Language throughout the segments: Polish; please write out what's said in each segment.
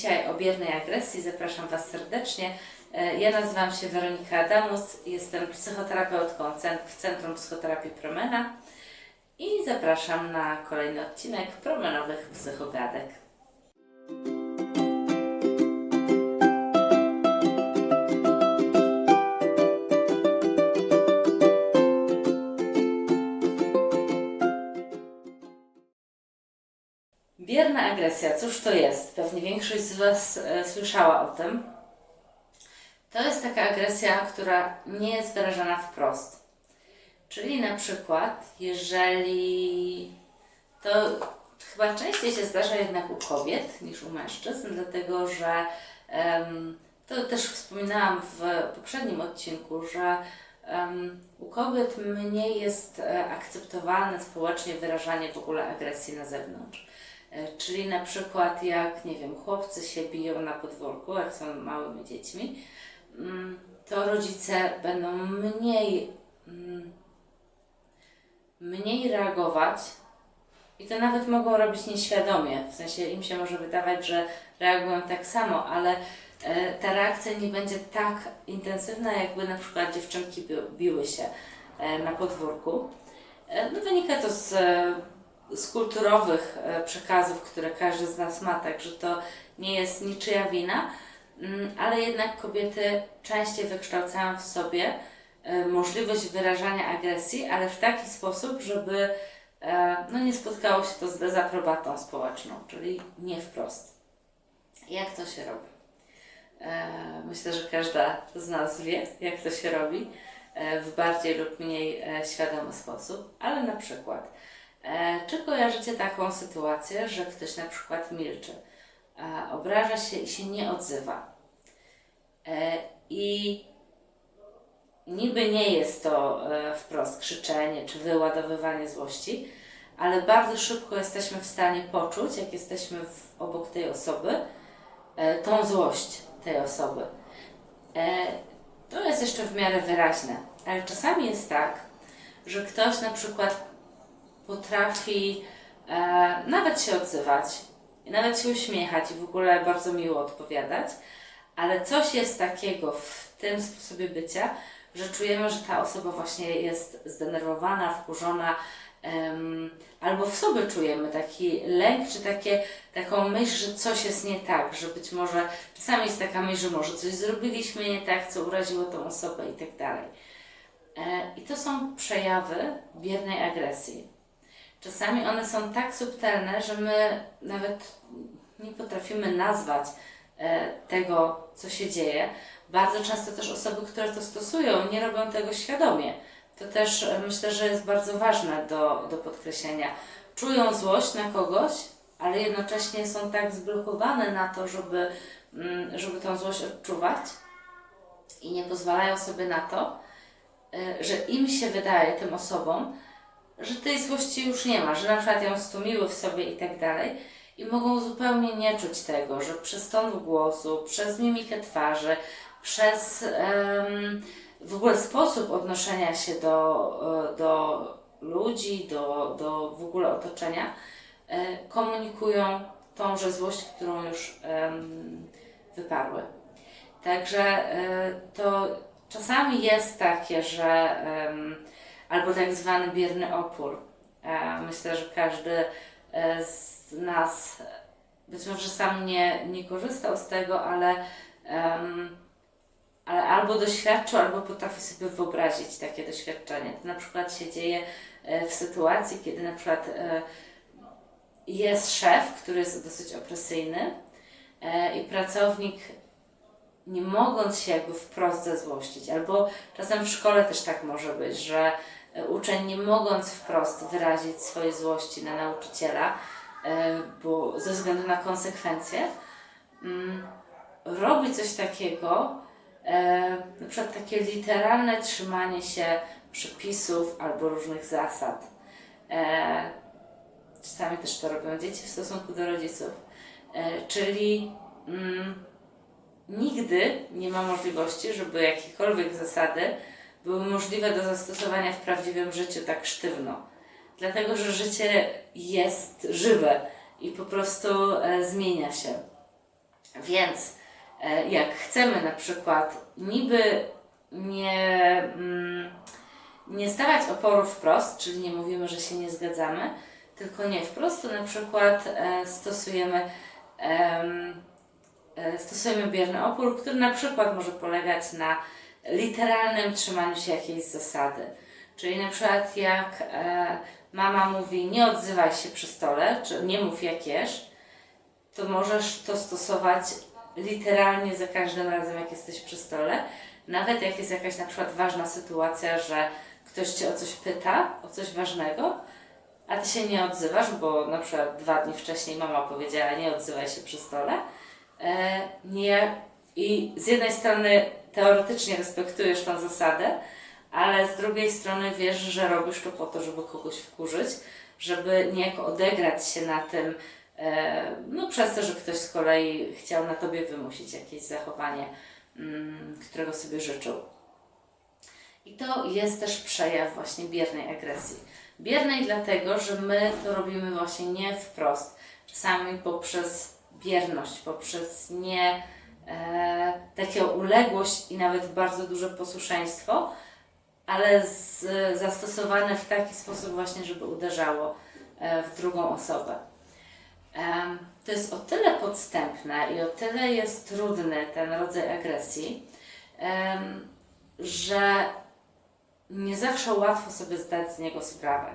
dzisiaj o biernej agresji. Zapraszam Was serdecznie. E, Ja nazywam się Weronika Adamus, jestem psychoterapeutką w Centrum Psychoterapii Promena i zapraszam na kolejny odcinek promenowych psychogadek. Bierna agresja, cóż to jest? Pewnie większość z Was e, słyszała o tym. To jest taka agresja, która nie jest wyrażana wprost. Czyli na przykład, jeżeli to chyba częściej się zdarza jednak u kobiet niż u mężczyzn, dlatego że em, to też wspominałam w poprzednim odcinku, że em, u kobiet mniej jest e, akceptowane społecznie wyrażanie w ogóle agresji na zewnątrz. E, Czyli na przykład jak, nie wiem, chłopcy się biją na podwórku, jak są małymi dziećmi, mm, to rodzice będą mniej, mm, mniej reagować i to nawet mogą robić nieświadomie. W sensie im się może wydawać, że reagują tak samo, ale e, ta reakcja nie będzie tak intensywna, jakby na przykład dziewczynki bi- biły się e, na podwórku. No, wynika to z, z kulturowych e, przekazów, które każdy z nas ma, także to nie jest niczyja wina, Mm, ale jednak kobiety częściej wykształcają w sobie e, możliwość wyrażania agresji, ale w taki sposób, żeby e, no, nie spotkało się to z dezaprobatą społeczną, czyli nie wprost. Jak to się robi? Myślę, że każda z nas wie, jak to się robi w bardziej lub mniej świadomy sposób, ale na przykład, czy kojarzycie taką sytuację, że ktoś na przykład milczy, e, obraża się i się nie odzywa? E, I niby nie jest to e, wprost krzyczenie czy wyładowywanie złości, ale bardzo szybko jesteśmy w stanie poczuć, jak jesteśmy w, obok tej osoby, e, tą złość tej osoby. E, to jest jeszcze w miarę wyraźne, ale czasami jest tak, że ktoś na przykład potrafi e, nawet się odzywać, nawet się uśmiechać i w ogóle bardzo miło odpowiadać, ale coś jest takiego w tym sposobie bycia, że czujemy, że ta osoba właśnie jest zdenerwowana, wkurzona, albo w sobie czujemy taki lęk, czy takie, taką myśl, że coś jest nie tak, że być może czasami jest taka myśl, że może coś zrobiliśmy nie tak, co uraziło tą osobę i tak dalej. E, I to są przejawy biernej agresji. Czasami one są tak subtelne, że my nawet nie potrafimy nazwać e, tego, co się dzieje. Bardzo często też osoby, które to stosują, nie robią tego świadomie. To też e, myślę, że jest bardzo ważne do, do podkreślenia. Czują złość na kogoś, ale jednocześnie są tak zblokowane na to, żeby, mm, żeby tą złość odczuwać i nie pozwalają sobie na to, e, że im się wydaje, tym osobom, że tej złości już nie ma, że na przykład ją stłumiły w sobie i tak dalej i mogą zupełnie nie czuć tego, że przez ton głosu, przez mimikę twarzy, przez w ogóle sposób odnoszenia się do, e, do ludzi, do, do w ogóle otoczenia, e, komunikują tąże złość, którą już wyparły. Także e, to czasami jest takie, że albo tak zwany bierny opór. E, Myślę, że każdy e, z nas być może sam nie, nie korzystał z tego, ale, em, ale albo doświadczył, albo potrafi sobie wyobrazić takie doświadczenie. To na przykład się dzieje e, w sytuacji, kiedy na przykład jest szef, który jest dosyć opresyjny i pracownik nie mogąc się jakby wprost zezłościć, albo czasem w szkole też tak może być, że uczeń nie mogąc wprost wyrazić swojej złości na nauczyciela, e, bo ze względu na konsekwencje, mm, robi coś takiego, e, na przykład takie literalne trzymanie się przepisów albo różnych zasad. E, czasami też to robią dzieci w stosunku do rodziców. E, czyli mm, nigdy nie ma możliwości, żeby jakiekolwiek zasady były możliwe do zastosowania w prawdziwym życiu tak sztywno. Dlatego, że życie jest żywe i po prostu e, zmienia się. Więc e, jak chcemy na przykład niby nie, mm, nie stawiać oporu wprost, czyli nie mówimy, że się nie zgadzamy, tylko nie wprost, to na przykład e, stosujemy, em, stosujemy bierny opór, który na przykład może polegać na literalnym trzymaniu się jakiejś zasady. Czyli na przykład jak e, mama mówi nie odzywaj się przy stole, czy nie mów jak jesz, to możesz to stosować literalnie za każdym razem, jak jesteś przy stole. Nawet jak jest jakaś na przykład ważna sytuacja, że ktoś cię o coś pyta, o coś ważnego, a ty się nie odzywasz, bo na przykład dwa dni wcześniej mama powiedziała nie odzywaj się przy stole. E, nie, I z jednej strony teoretycznie respektujesz tą zasadę, ale z drugiej strony wiesz, że robisz to po to, żeby kogoś wkurzyć, żeby niejako odegrać się na tym, e, no przez to, że ktoś z kolei chciał na tobie wymusić jakieś zachowanie, mm, którego sobie życzył. I to jest też przejaw właśnie biernej agresji. Biernej dlatego, że my to robimy właśnie nie wprost, czasami poprzez bierność, poprzez nie e, taką uległość i nawet bardzo duże posłuszeństwo, ale z, zastosowane w taki sposób właśnie, żeby uderzało e, w drugą osobę. To jest o tyle podstępne i o tyle jest trudny ten rodzaj agresji, że nie zawsze łatwo sobie zdać z niego sprawę.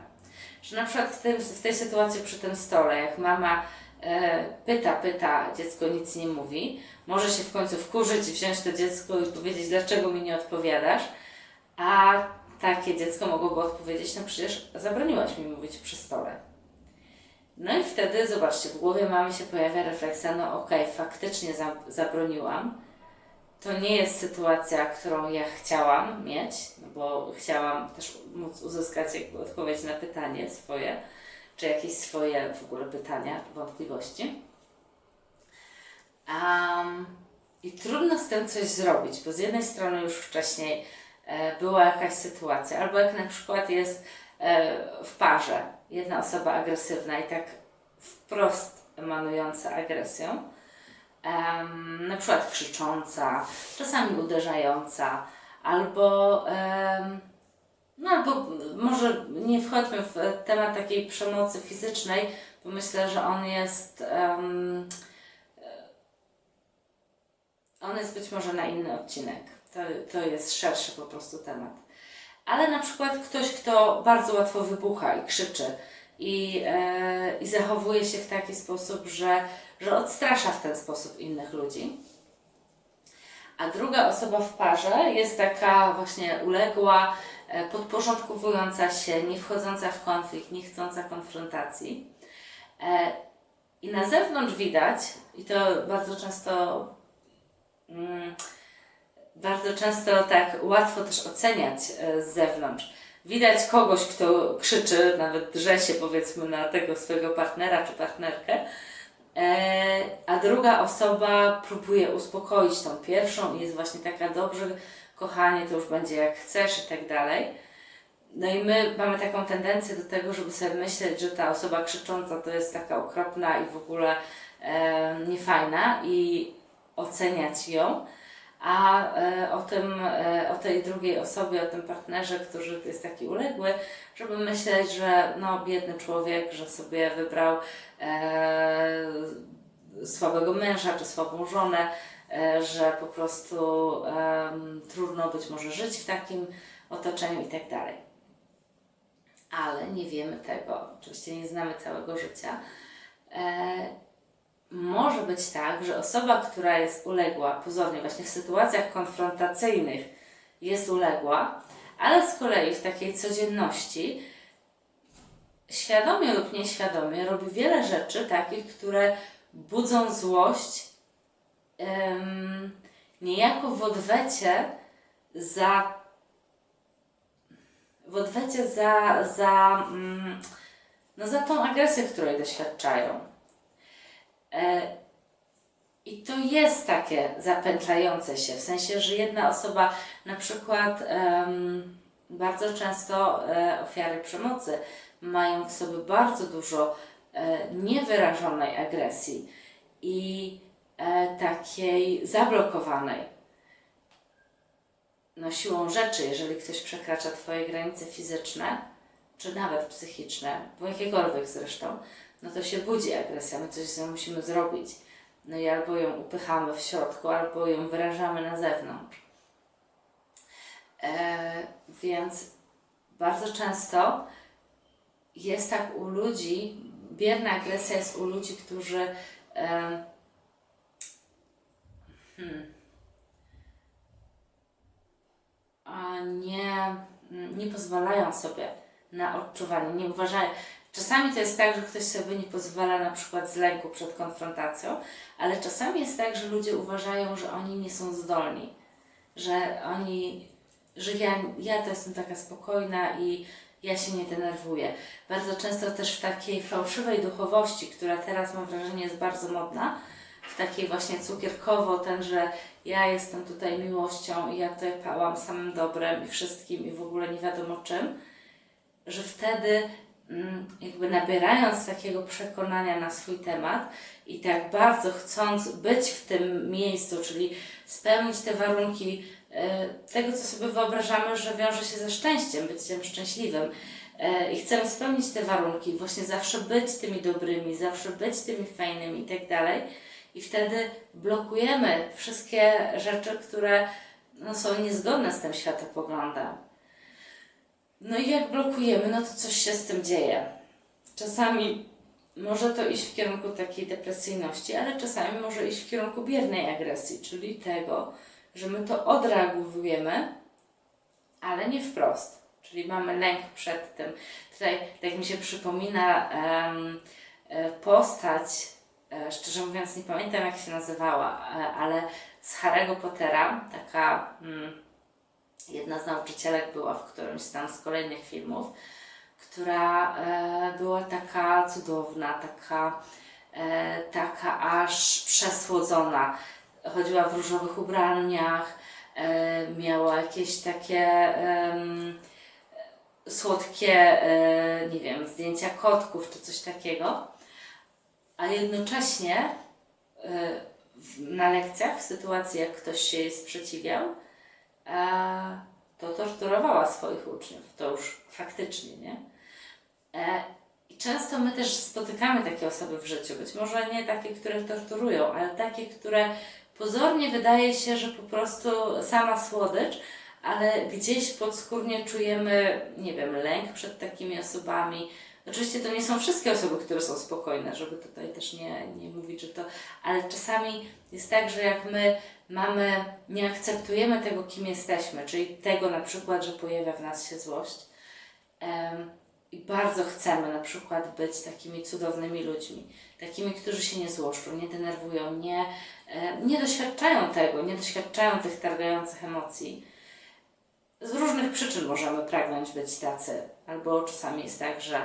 Że na przykład w, tym, w tej sytuacji przy tym stole, jak mama pyta, pyta, dziecko nic nie mówi, może się w końcu wkurzyć i wziąć to dziecko i powiedzieć, dlaczego mi nie odpowiadasz, a takie dziecko mogłoby odpowiedzieć, no przecież zabroniłaś mi mówić przy stole. No i wtedy, zobaczcie, w głowie mamy się pojawia refleksja, no okej, faktycznie za, zabroniłam. To nie jest sytuacja, którą ja chciałam mieć, no bo chciałam też móc uzyskać jakby odpowiedź na pytanie swoje, czy jakieś swoje w ogóle pytania, wątpliwości. Um, I trudno z tym coś zrobić, bo z jednej strony już wcześniej e, była jakaś sytuacja, albo jak na przykład jest e, w parze jedna osoba agresywna i tak wprost emanująca agresją, em, na przykład krzycząca, czasami uderzająca, albo, no albo może nie wchodźmy w temat takiej przemocy fizycznej, bo myślę, że on jest, em, on jest być może na inny odcinek. To, to jest szerszy po prostu temat. Ale na przykład ktoś, kto bardzo łatwo wybucha i krzyczy i, e, i zachowuje się w taki sposób, że, że odstrasza w ten sposób innych ludzi. A druga osoba w parze jest taka właśnie uległa, podporządkowująca się, nie wchodząca w konflikt, nie chcąca konfrontacji. E, I na zewnątrz widać, i to bardzo często mm, bardzo często tak łatwo też oceniać e, z zewnątrz. Widać kogoś, kto krzyczy, nawet drze się powiedzmy na tego swojego partnera czy partnerkę, e, a druga osoba próbuje uspokoić tą pierwszą i jest właśnie taka dobrze, kochanie, to już będzie jak chcesz i tak dalej. No i my mamy taką tendencję do tego, żeby sobie myśleć, że ta osoba krzycząca to jest taka okropna i w ogóle e, niefajna i oceniać ją a e, o tym, e, o tej drugiej osobie, o tym partnerze, który jest taki uległy, żeby myśleć, że no biedny człowiek, że sobie wybrał e, słabego męża czy słabą żonę, że po prostu e, trudno być może żyć w takim otoczeniu i tak dalej. Ale nie wiemy tego, oczywiście nie znamy całego życia. E, może być tak, że osoba, która jest uległa, pozornie właśnie w sytuacjach konfrontacyjnych jest uległa, ale z kolei w takiej codzienności świadomie lub nieświadomie robi wiele rzeczy takich, które budzą złość um, niejako w odwecie za w odwecie za, za, um, no za tą agresję, której doświadczają. E, I to jest takie zapętlające się, w sensie, że jedna osoba, na przykład bardzo często e, ofiary przemocy mają w sobie bardzo dużo e, niewyrażonej agresji i takiej zablokowanej. No siłą rzeczy, jeżeli ktoś przekracza Twoje granice fizyczne, czy nawet psychiczne, bo jakiekolwiek zresztą, no to się budzi agresja, my coś z nią musimy zrobić. No i albo ją upychamy w środku, albo ją wyrażamy na zewnątrz. E, więc bardzo często jest tak u ludzi, bierna agresja jest u ludzi, którzy e, hmm, a nie, nie pozwalają sobie na odczuwanie, nie uważają. Czasami to jest tak, że ktoś sobie nie pozwala na przykład z lęku przed konfrontacją, ale czasami jest tak, że ludzie uważają, że oni nie są zdolni, że oni, że ja, ja to jestem taka spokojna i ja się nie denerwuję. Bardzo często też w takiej fałszywej duchowości, która teraz mam wrażenie jest bardzo modna, w takiej właśnie cukierkowo, ten, że ja jestem tutaj miłością i ja tutaj pałam samym dobrem i wszystkim i w ogóle nie wiadomo czym, że wtedy mm, jakby nabierając takiego przekonania na swój temat i tak bardzo chcąc być w tym miejscu, czyli spełnić te warunki e, tego, co sobie wyobrażamy, że wiąże się ze szczęściem, byciem szczęśliwym. E, I chcemy spełnić te warunki, właśnie zawsze być tymi dobrymi, zawsze być tymi fajnymi i tak dalej. I wtedy blokujemy wszystkie rzeczy, które no, są niezgodne z tym światopoglądem. No i jak blokujemy, no to coś się z tym dzieje. Czasami może to iść w kierunku takiej depresyjności, ale czasami może iść w kierunku biernej agresji, czyli tego, że my to odreagowujemy, ale nie wprost. Czyli mamy lęk przed tym. Tutaj, tak mi się przypomina um, postać, szczerze mówiąc nie pamiętam jak się nazywała, e, ale z Harry'ego Pottera, taka... Um, jedna z nauczycielek była w którymś tam z kolejnych filmów, która e, była taka cudowna, taka, e, taka aż przesłodzona. Chodziła w różowych ubraniach, e, miała jakieś takie słodkie, e, nie wiem, zdjęcia kotków czy coś takiego, a jednocześnie e, na lekcjach, w sytuacji jak ktoś się jej sprzeciwiał, to torturowała swoich uczniów. To już faktycznie, nie? E, I często my też spotykamy takie osoby w życiu. Być może nie takie, które torturują, ale takie, które pozornie wydaje się, że po prostu sama słodycz, ale gdzieś podskórnie czujemy, nie wiem, lęk przed takimi osobami. Oczywiście to nie są wszystkie osoby, które są spokojne, żeby tutaj też nie, nie mówić, że to, ale czasami jest tak, że jak my mamy, nie akceptujemy tego, kim jesteśmy, czyli tego na przykład, że pojawia w nas się złość um, i bardzo chcemy na przykład być takimi cudownymi ludźmi, takimi, którzy się nie złoszczą, nie denerwują, nie, nie doświadczają tego, nie doświadczają tych targających emocji. Z różnych przyczyn możemy pragnąć być tacy, albo czasami jest tak, że,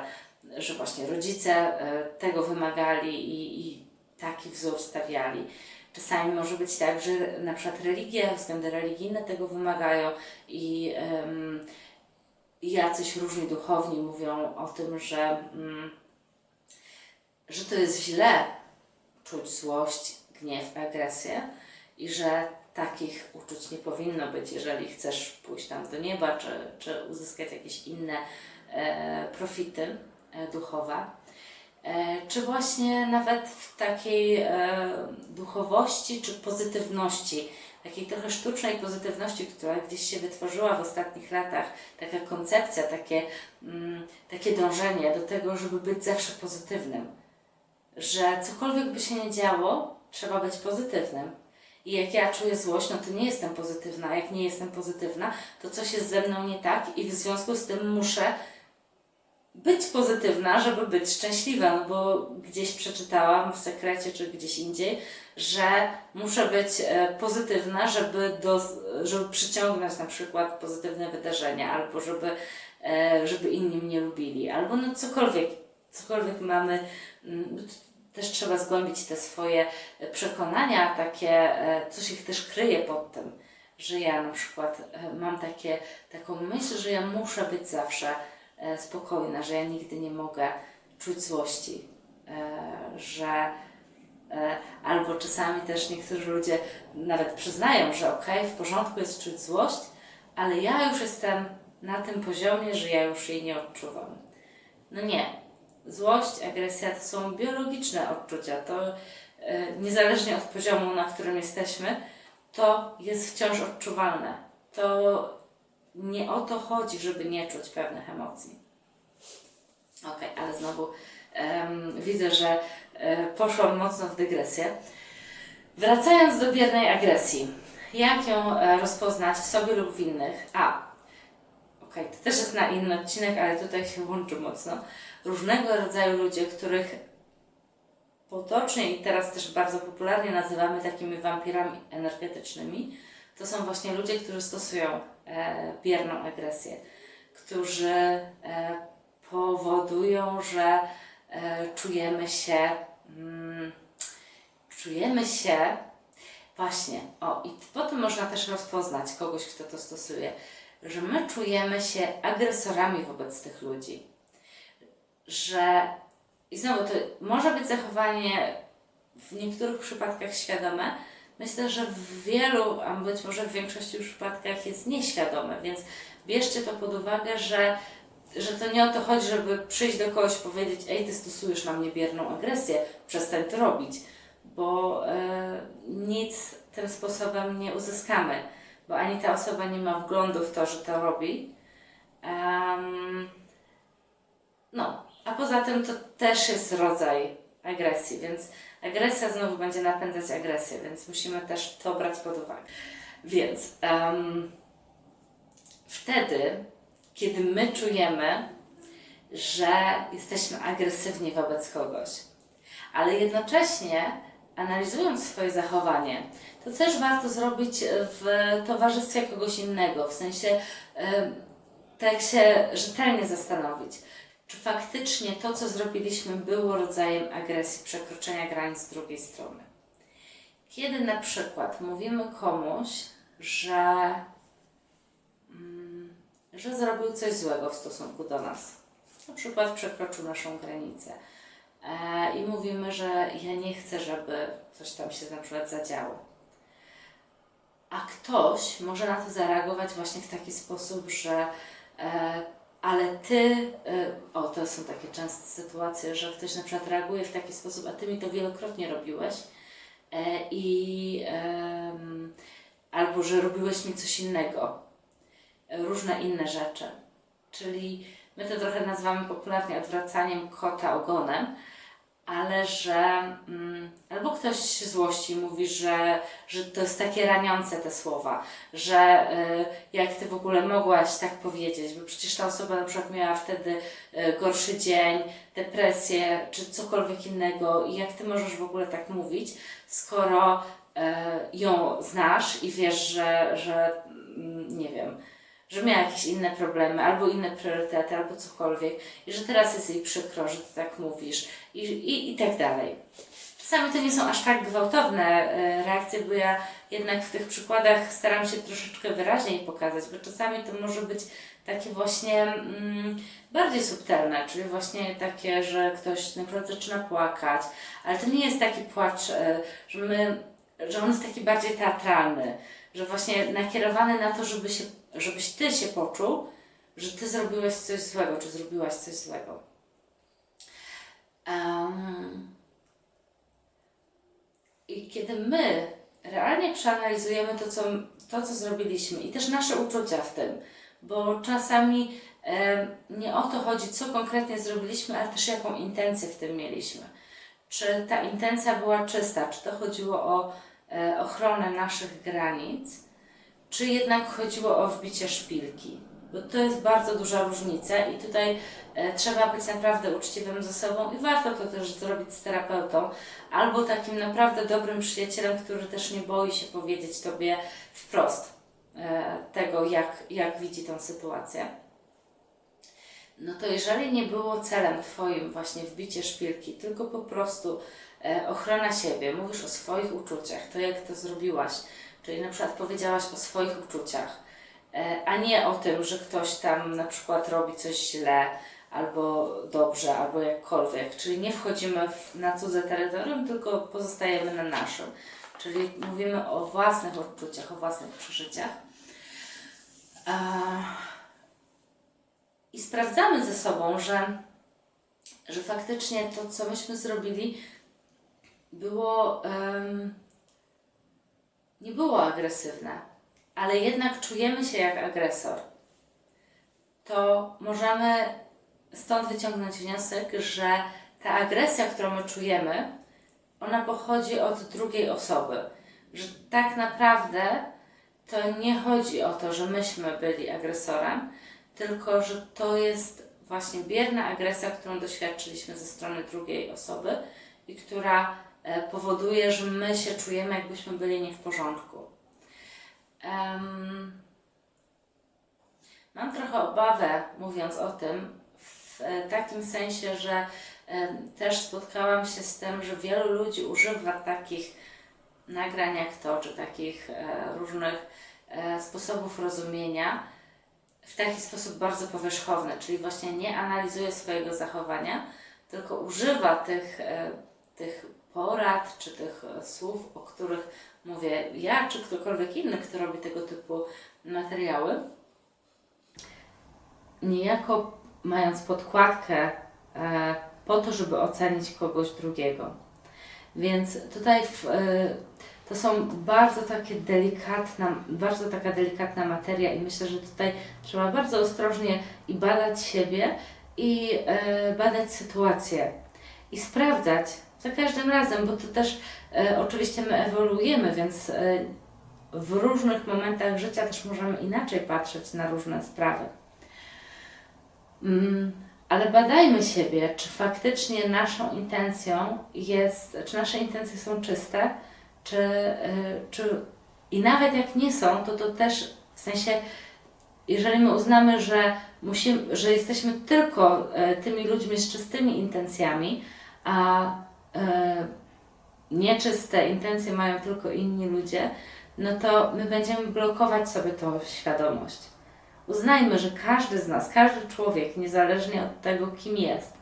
że właśnie rodzice e, tego wymagali i, i taki wzór stawiali. Czasami może być tak, że na przykład religie, względy religijne tego wymagają i um, jacyś różni duchowni mówią o tym, że, um, że to jest źle czuć złość, gniew, agresję i że takich uczuć nie powinno być, jeżeli chcesz pójść tam do nieba, czy, czy uzyskać jakieś inne e, profity e, duchowe. E, czy właśnie nawet w takiej e, duchowości czy pozytywności, takiej trochę sztucznej pozytywności, która gdzieś się wytworzyła w ostatnich latach, taka koncepcja, takie, mm, takie dążenie do tego, żeby być zawsze pozytywnym, że cokolwiek by się nie działo, trzeba być pozytywnym. I jak ja czuję złość, no to nie jestem pozytywna. Jak nie jestem pozytywna, to coś jest ze mną nie tak i w związku z tym muszę być pozytywna, żeby być szczęśliwa, no bo gdzieś przeczytałam w sekrecie czy gdzieś indziej, że muszę być e, pozytywna, żeby, do, żeby przyciągnąć na przykład pozytywne wydarzenia, albo żeby, e, żeby inni mnie lubili, albo no cokolwiek, cokolwiek mamy, mm, też trzeba zgłębić te swoje przekonania, takie, e, coś ich też kryje pod tym, że ja na przykład mam takie, taką myśl, że ja muszę być zawsze spokojna, że ja nigdy nie mogę czuć złości, e, że E, albo czasami też niektórzy ludzie nawet przyznają, że okej, w porządku jest czuć złość, ale ja już jestem na tym poziomie, że ja już jej nie odczuwam. No nie. Złość, agresja to są biologiczne odczucia. To e, niezależnie od poziomu, na którym jesteśmy, to jest wciąż odczuwalne. To nie o to chodzi, żeby nie czuć pewnych emocji. Okej, ale znowu em, widzę, że e, poszłam mocno w dygresję. Wracając do biernej agresji. Jak ją e, rozpoznać w sobie lub w innych? A, okej, to też jest na inny odcinek, ale tutaj się łączy mocno. Różnego rodzaju ludzie, których potocznie i teraz też bardzo popularnie nazywamy takimi wampirami energetycznymi, to są właśnie ludzie, którzy stosują bierną agresję, którzy e, powodują, że e, czujemy się, mm, czujemy się właśnie, o i potem można też rozpoznać kogoś, kto to stosuje, że my czujemy się agresorami wobec tych ludzi, że i znowu to może być zachowanie w niektórych przypadkach świadome, Myślę, że w wielu, a być może w większości przypadkach jest nieświadome, więc bierzcie to pod uwagę, że, że to nie o to chodzi, żeby przyjść do kogoś i powiedzieć, ej, ty stosujesz na mnie bierną agresję, przestań to robić, bo e, nic tym sposobem nie uzyskamy, bo ani ta osoba nie ma wglądu w to, że to robi. Em, no, a poza tym to też jest rodzaj agresji, więc agresja znowu będzie napędzać agresję, więc musimy też to brać pod uwagę. Więc em, wtedy, kiedy my czujemy, że jesteśmy agresywni wobec kogoś, ale jednocześnie analizując swoje zachowanie, to też warto zrobić w towarzystwie kogoś innego, w sensie tak się rzetelnie zastanowić, czy faktycznie to, co zrobiliśmy, było rodzajem agresji, przekroczenia granic drugiej strony. Kiedy na przykład mówimy komuś, że, mm, że zrobił coś złego w stosunku do nas, na przykład przekroczył naszą granicę e, i mówimy, że ja nie chcę, żeby coś tam się na przykład zadziało. A ktoś może na to zareagować właśnie w taki sposób, że e, ale ty, y, o to są takie częste sytuacje, że ktoś na przykład reaguje w taki sposób, a ty mi to wielokrotnie robiłeś e, i albo że robiłeś mi coś innego, różne inne rzeczy. Czyli my to trochę nazywamy popularnie odwracaniem kota ogonem, ale że mm, albo ktoś się złości mówi, że, że to jest takie raniące te słowa, że y, jak ty w ogóle mogłaś tak powiedzieć, bo przecież ta osoba na przykład miała wtedy y, gorszy dzień, depresję czy cokolwiek innego. I jak ty możesz w ogóle tak mówić, skoro y, ją znasz i wiesz, że, że mm, nie wiem, że miała jakieś inne problemy, albo inne priorytety, albo cokolwiek, i że teraz jest jej przykro, że ty tak mówisz, i, i, i tak dalej. Czasami to nie są aż tak gwałtowne e, reakcje, bo ja jednak w tych przykładach staram się troszeczkę wyraźniej pokazać, bo czasami to może być takie właśnie mm, bardziej subtelne, czyli właśnie takie, że ktoś na przykład zaczyna płakać, ale to nie jest taki płacz, e, że my, że on jest taki bardziej teatralny, że właśnie nakierowany na to, żeby się, żebyś ty się poczuł, że ty zrobiłeś coś złego, czy zrobiłaś coś złego. Um, I kiedy my realnie przeanalizujemy to co, to, co zrobiliśmy i też nasze uczucia w tym, bo czasami e, nie o to chodzi, co konkretnie zrobiliśmy, ale też jaką intencję w tym mieliśmy. Czy ta intencja była czysta, czy to chodziło o ochronę naszych granic, czy jednak chodziło o wbicie szpilki. Bo to jest bardzo duża różnica i tutaj e, trzeba być naprawdę uczciwym ze sobą i warto to też zrobić z terapeutą albo takim naprawdę dobrym przyjacielem, który też nie boi się powiedzieć Tobie wprost e, tego, jak, jak widzi tę sytuację. No to jeżeli nie było celem Twoim właśnie wbicie szpilki, tylko po prostu e, ochrona siebie, mówisz o swoich uczuciach, to jak to zrobiłaś, czyli na przykład powiedziałaś o swoich uczuciach, e, a nie o tym, że ktoś tam na przykład robi coś źle, albo dobrze, albo jakkolwiek. Czyli nie wchodzimy na cudze terytorium, tylko pozostajemy na naszym. Czyli mówimy o własnych odczuciach, o własnych przeżyciach. A, I sprawdzamy ze sobą, że, że faktycznie to, co myśmy zrobili, było. em, nie było agresywne, ale jednak czujemy się jak agresor, to możemy stąd wyciągnąć wniosek, że ta agresja, którą my czujemy, ona pochodzi od drugiej osoby. Że tak naprawdę to nie chodzi o to, że myśmy byli agresorem, tylko że to jest właśnie bierna agresja, którą doświadczyliśmy ze strony drugiej osoby i która powoduje, że my się czujemy, jakbyśmy byli nie w porządku. Em, mam trochę obawę, mówiąc o tym, w e, takim sensie, że e, też spotkałam się z tym, że wielu ludzi używa takich nagrań jak to, czy takich e, różnych e, sposobów rozumienia w taki sposób bardzo powierzchowny, czyli właśnie nie analizuje swojego zachowania, tylko używa tych, e, tych porad czy tych e, słów, o których mówię ja, czy ktokolwiek inny, kto robi tego typu materiały, niejako mając podkładkę e, po to, żeby ocenić kogoś drugiego. Więc tutaj w, e, to są bardzo takie delikatna, bardzo taka delikatna materia i myślę, że tutaj trzeba bardzo ostrożnie i badać siebie i badać sytuację i sprawdzać za każdym razem, bo to też e, oczywiście my ewoluujemy, więc e, w różnych momentach życia też możemy inaczej patrzeć na różne sprawy. Mm, ale badajmy siebie, czy faktycznie naszą intencją jest, czy nasze intencje są czyste, czy, y, czy i nawet jak nie są, to to też w sensie, jeżeli my uznamy, że musimy, że jesteśmy tylko e, tymi ludźmi z czystymi intencjami, a e, nieczyste intencje mają tylko inni ludzie, no to my będziemy blokować sobie tą świadomość. Uznajmy, że każdy z nas, każdy człowiek, niezależnie od tego, kim jest,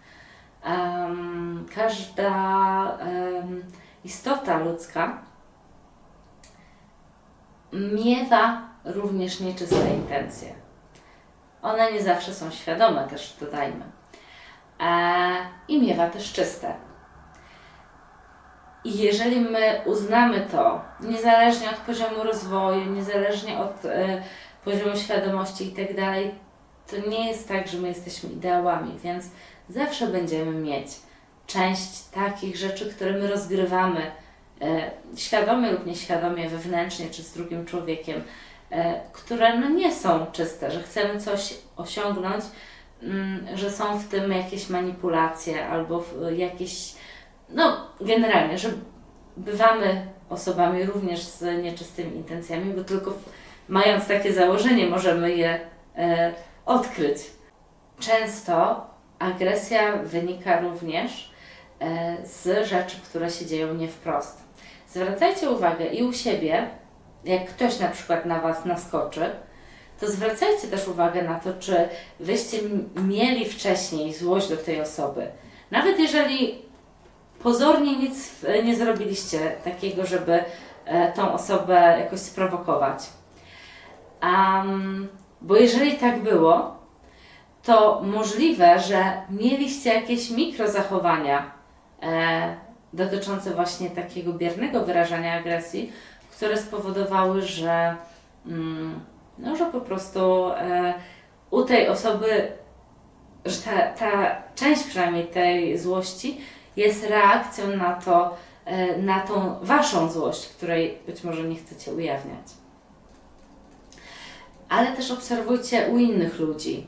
em, każda em, istota ludzka miewa również nieczyste intencje. One nie zawsze są świadome, też dodajmy. E, I miewa też czyste. I jeżeli my uznamy to, niezależnie od poziomu rozwoju, niezależnie od e, poziomu świadomości i tak to nie jest tak, że my jesteśmy ideałami, więc zawsze będziemy mieć część takich rzeczy, które my rozgrywamy e, świadomie lub nieświadomie, wewnętrznie czy z drugim człowiekiem, e, które no nie są czyste, że chcemy coś osiągnąć, mm, że są w tym jakieś manipulacje albo jakieś, no generalnie, że bywamy osobami również z nieczystymi intencjami, bo tylko mając takie założenie możemy je e, odkryć. Często agresja wynika również e, z rzeczy, które się dzieją nie wprost. Zwracajcie uwagę i u siebie, jak ktoś na przykład na Was naskoczy, to zwracajcie też uwagę na to, czy wyście mieli wcześniej złość do tej osoby. Nawet jeżeli pozornie nic e, nie zrobiliście takiego, żeby e, tą osobę jakoś sprowokować. Am, bo jeżeli tak było, to możliwe, że mieliście jakieś mikrozachowania e, dotyczące właśnie takiego biernego wyrażania agresji, które spowodowały, że, mm, no, że po prostu e, u tej osoby, że ta, ta część przynajmniej tej złości jest reakcją na to, e, na tą waszą złość, której być może nie chcecie ujawniać. Ale też obserwujcie u innych ludzi.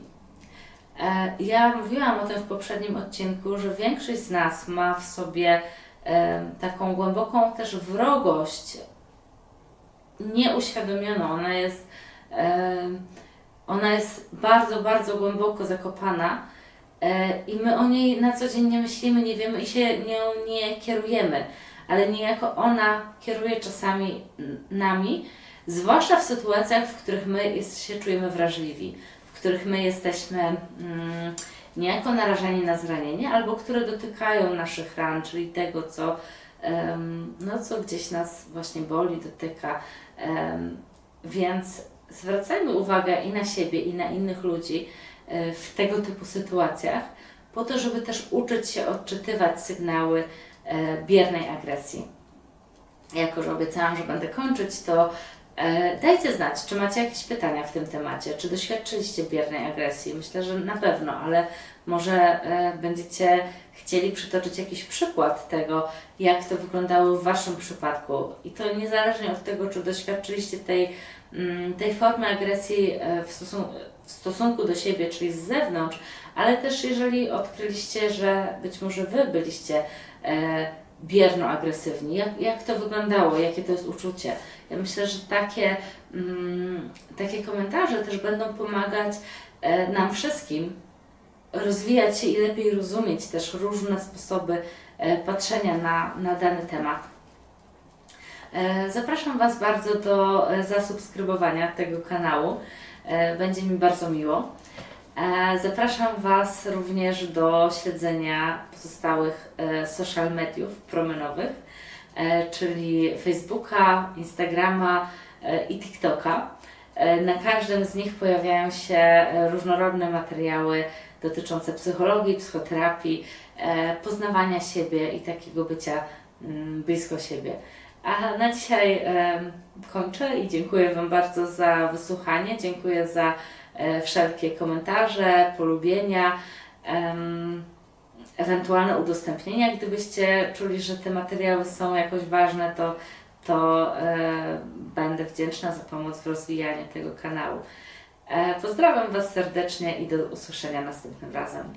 E, Ja mówiłam o tym w poprzednim odcinku, że większość z nas ma w sobie e, taką głęboką też wrogość nieuświadomioną. Ona jest, ona jest bardzo, bardzo głęboko zakopana i my o niej na co dzień nie myślimy, nie wiemy i się nią nie kierujemy, ale niejako ona kieruje czasami nami, zwłaszcza w sytuacjach, w których my jest, się czujemy wrażliwi, w których my jesteśmy mm, niejako narażeni na zranienie, albo które dotykają naszych ran, czyli tego, co, em, no, co gdzieś nas właśnie boli, dotyka. Em, więc zwracajmy uwagę i na siebie, i na innych ludzi e, w tego typu sytuacjach, po to, żeby też uczyć się odczytywać sygnały e, biernej agresji. Jako, że obiecałam, że będę kończyć, to e, dajcie znać, czy macie jakieś pytania w tym temacie, czy doświadczyliście biernej agresji. Myślę, że na pewno, ale może e, będziecie chcieli przytoczyć jakiś przykład tego, jak to wyglądało w Waszym przypadku. I to niezależnie od tego, czy doświadczyliście tej, mm, tej formy agresji e, w, stosun- w stosunku do siebie, czyli z zewnątrz, ale też jeżeli odkryliście, że być może Wy byliście e, bierno-agresywni, jak, jak to wyglądało, jakie to jest uczucie. Ja myślę, że takie, mm, takie komentarze też będą pomagać e, nam wszystkim rozwijać się i lepiej rozumieć też różne sposoby e, patrzenia na, na dany temat. E, Zapraszam Was bardzo do e, zasubskrybowania tego kanału. E, Będzie mi bardzo miło. E, Zapraszam Was również do śledzenia pozostałych e, social mediów promenowych, czyli Facebooka, Instagrama i TikToka. Na każdym z nich pojawiają się różnorodne materiały dotyczące psychologii, psychoterapii, poznawania siebie i takiego bycia mm, blisko siebie. A na dzisiaj kończę i dziękuję Wam bardzo za wysłuchanie. Dziękuję za e, wszelkie komentarze, polubienia, ewentualne udostępnienia. Gdybyście czuli, że te materiały są jakoś ważne, to, to e, będę wdzięczna za pomoc w rozwijaniu tego kanału. E, pozdrawiam Was serdecznie i do usłyszenia następnym razem.